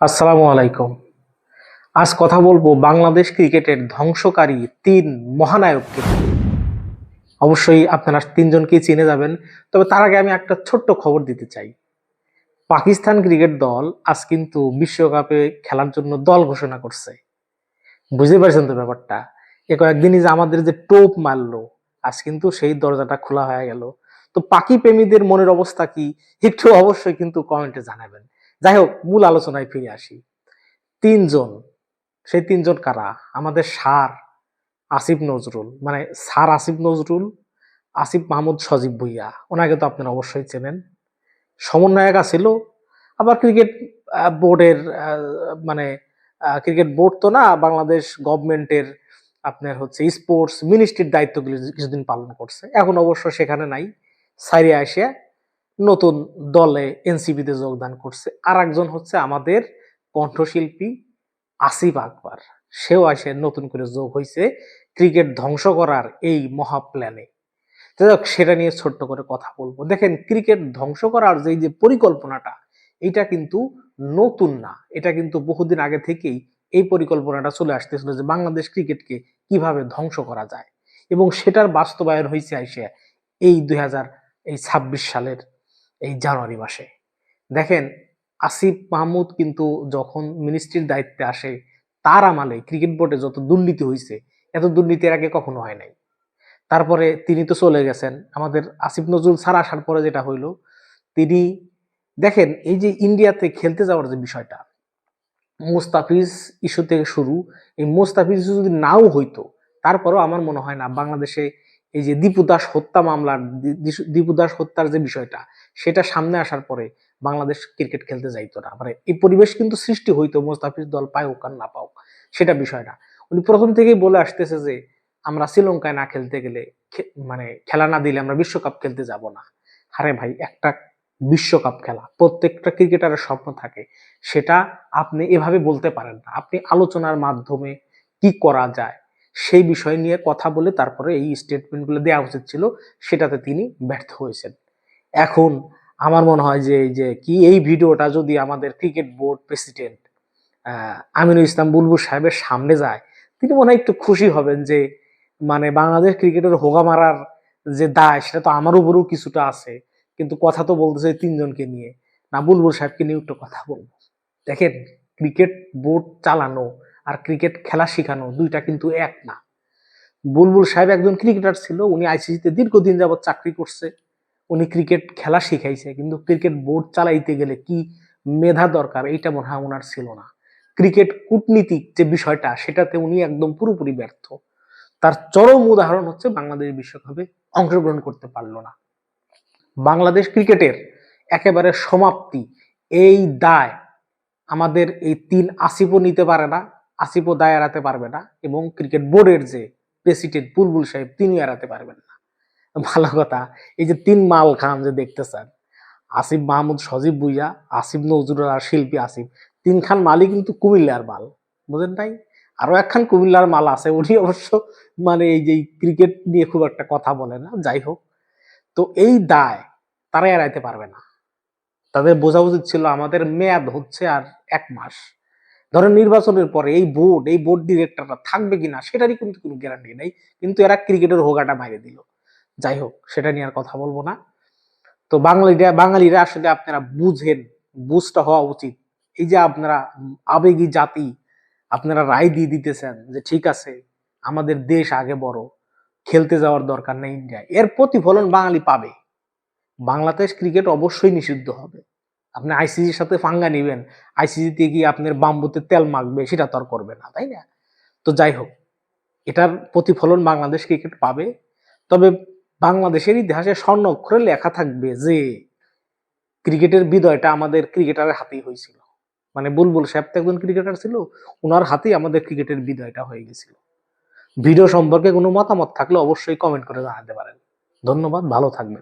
আসসালামু আলাইকুম। আজ কথা বলব বাংলাদেশ ক্রিকেটের ধ্বংসকারী তিন মহানায়ককে অবশ্যই আপনারা তিনজনকেই চিনে যাবেন, তবে তার আগে আমি একটা ছোট্ট খবর দিতে চাই। পাকিস্তান ক্রিকেট দল আজ কিন্তু বিশ্বকাপে খেলার জন্য দল ঘোষণা করছে। বুঝতে পারছেন তো ব্যাপারটা? এ কয়েকদিনই যে আমাদের যে টোপ মারলো, আজ কিন্তু সেই দরজাটা খোলা হয়ে গেল। তো পাখি প্রেমীদের মনের অবস্থা কি, একটু অবশ্যই কিন্তু কমেন্টে জানাবেন। যাই হোক, মূল আলোচনায় ফিরে আসি। তিনজন, সেই তিনজন কারা? আমাদের সার আসিফ নজরুল মানে সার আসিফ নজরুল, আসিফ মাহমুদ সজীব ভুইয়া। ওনাকে তো আপনারা অবশ্যই চেনেন। সমন্বয়ক ছিল আবার ক্রিকেট বোর্ডের মানে ক্রিকেট বোর্ড তো না, বাংলাদেশ গভর্নমেন্টের আপনার হচ্ছে স্পোর্টস মিনিস্ট্রির দায়িত্বগুলি কিছুদিন পালন করছে। এখন অবশ্য সেখানে নাই সাইরে আসিয়া নতুন দলে এনসিপিতে যোগদান করছে। আর একজন হচ্ছে আমাদের কণ্ঠশিল্পী আসিফ আকবর। সেও আসে, নতুন করে যোগ হয়েছে ক্রিকেট ধ্বংস করার এই মহা প্ল্যানে যাই সেটা নিয়ে ছোট্ট করে কথা বলব। দেখেন, ক্রিকেট ধ্বংস করার যে যে পরিকল্পনাটা, এটা কিন্তু নতুন না। এটা কিন্তু বহুদিন আগে থেকেই এই পরিকল্পনাটা চলে আসতেছিল যে, বাংলাদেশ ক্রিকেটকে কীভাবে ধ্বংস করা যায়। এবং সেটার বাস্তবায়ন হয়েছে আইসে এই দুই হাজার এই ছাব্বিশ সালের এই জানুয়ারি মাসে। দেখেন, আসিফ মাহমুদ কিন্তু যখন মিনিস্ট্রির দায়িত্বে আসে, তার আমলে ক্রিকেট বোর্ডে যত দুর্নীতি হয়েছে এত দুর্নীতি আগে কখনো হয় নাই। তারপরে তিনি তো চলে গেছেন। আমাদের আসিফ নজরুল স্যার আসার পরে যেটা হইল, তিনি, দেখেন, এই যে ইন্ডিয়াতে খেলতে যাওয়ার যে বিষয়টা, মোস্তাফিজ ইস্যু থেকে শুরু, এই মোস্তাফিজ যদি নাও হইতো, তারপরেও আমার মনে হয় না বাংলাদেশে এই যে দীপু দাস হত্যা মামলার দীপু দাস হত্যার যে বিষয়টা, সেটা সামনে আসার পরে বাংলাদেশ ক্রিকেট খেলতে যাইতো না। মানে এই পরিবেশ কিন্তু সৃষ্টি হইতো, মোস্তাফিজ দল পায়ুক আর না পাউক, সেটা বিষয় না। উনি প্রথম থেকেই বলে আসতেছে যে, আমরা শ্রীলঙ্কায় না খেলতে গেলে মানে খেলা না দিলে আমরা বিশ্বকাপ খেলতে যাব না। আরে ভাই, একটা বিশ্বকাপ খেলা, প্রত্যেকটা ক্রিকেটারের স্বপ্ন থাকে, সেটা আপনি এভাবে বলতে পারেন না। আপনি আলোচনার মাধ্যমে কি করা যায়? সেই বিষয় নিয়ে কথা বলে তারপরে এই স্টেটমেন্টগুলো দেওয়া উচিত ছিল, সেটাতে তিনি ব্যর্থ হয়েছেন। এখন আমার মনে হয় যে যে কি এই ভিডিওটা যদি আমাদের cricket board president Aminul Islam Bulbul সাহেবের সামনে যায়, তিনি মনে হয় একটু খুশি হবেন যে মানে বাংলাদেশ ক্রিকেটের হোগা মারার যে দায়, সেটা তো আমার উপরেও কিছুটা আছে, কিন্তু কথা তো বলতেছে তিনজনকে নিয়ে। না, বুলবুল সাহেবকে নিয়ে একটু কথা বলব। দেখেন ক্রিকেট বোর্ড চালানো আর ক্রিকেট খেলা শেখানো দুইটা কিন্তু এক না। বুলবুল সাহেব একজন ক্রিকেটার ছিল, উনি আইসিসিতে দীর্ঘদিন যাবত চাকরি করছে, উনি ক্রিকেট খেলা শিখাইছে, কিন্তু ক্রিকেট বোর্ড চালাইতে গেলে কি মেধা দরকার এইটা মনে হয় ওনার ছিল না। ক্রিকেট কূটনীতিক যে বিষয়টা, সেটাতে উনি একদম পুরোপুরি ব্যর্থ। তার চরম উদাহরণ হচ্ছে বাংলাদেশ বিশ্বকাপে অংশগ্রহণ করতে পারল না। বাংলাদেশ ক্রিকেটের একেবারে সমাপ্তি, এই দায় আমাদের এই তিন আসিফও নিতে পারে না আসিফও দায় এড়াতে পারবে না এবং ক্রিকেট বোর্ডের যে প্রেসিডেন্ট বুলবুল সাহেব তিনি এড়াতে পারবেন না। ভালো কথা, এই যে তিন মাল খান যে দেখতেছেন, আসিফ মাহমুদ, সজীব ভুইয়া, আসিফ নজরুল আর শিল্পী আসিফ তিন খান মালই কিন্তু কুমিল্লার মাল, বুঝেন নাই? আরও একখান কুমিল্লার মাল আছে, উনি অবশ্য মানে এই যে ক্রিকেট নিয়ে খুব একটা কথা বলে না, যাই হোক। তো এই দায় তারা এড়াইতে পারবে না। তাদের বোঝা উচিত ছিল আমাদের মেয়াদ হচ্ছে আর এক মাস। ধরেন নির্বাচনের পরে এই বোর্ড এই বোর্ড ডিরেক্টররা থাকবে কিনা সেটারই কিন্তু কোনো গ্যারান্টি নেই, কিন্তু এরা ক্রিকেটের হোগাটা মাইরে দিল। যাই হোক, সেটা নিয়ে আর কথা বলব না। তো বাঙালিরা বাঙালিরা আসলে আপনারা বুঝেন বুঝটা হওয়া উচিত। এই যে আপনারা আবেগী জাতি, আপনারা রায় দিয়ে দিতেছেন যে ঠিক আছে, আমাদের দেশ আগে বড়, খেলতে যাওয়ার দরকার নেই ইন্ডিয়া এর প্রতিফলন বাঙালি পাবে। বাংলাদেশ ক্রিকেট অবশ্যই নিষিদ্ধ হবে। আপনি আইসিসির সাথে ফাঙ্গা নেবেন আইসিসিতে গিয়ে আপনার বাম্বুতে তেল মাখবে, সেটা তো আর করবে না, তাই না? তো যাই হোক, এটার প্রতিফলন বাংলাদেশ ক্রিকেট পাবে। তবে বাংলাদেশের ইতিহাসে স্বর্ণ অক্ষরে লেখা থাকবে যে ক্রিকেটের বিদয়টা আমাদের ক্রিকেটারের হাতেই হয়েছিল। মানে বুলবুল সাহেব তো একজন ক্রিকেটার ছিল ওনার হাতেই আমাদের ক্রিকেটের বিদয়টা হয়ে গেছিল। ভিডিও সম্পর্কে কোনো মতামত থাকলে অবশ্যই কমেন্ট করে জানাতে পারেন। ধন্যবাদ, ভালো থাকবেন।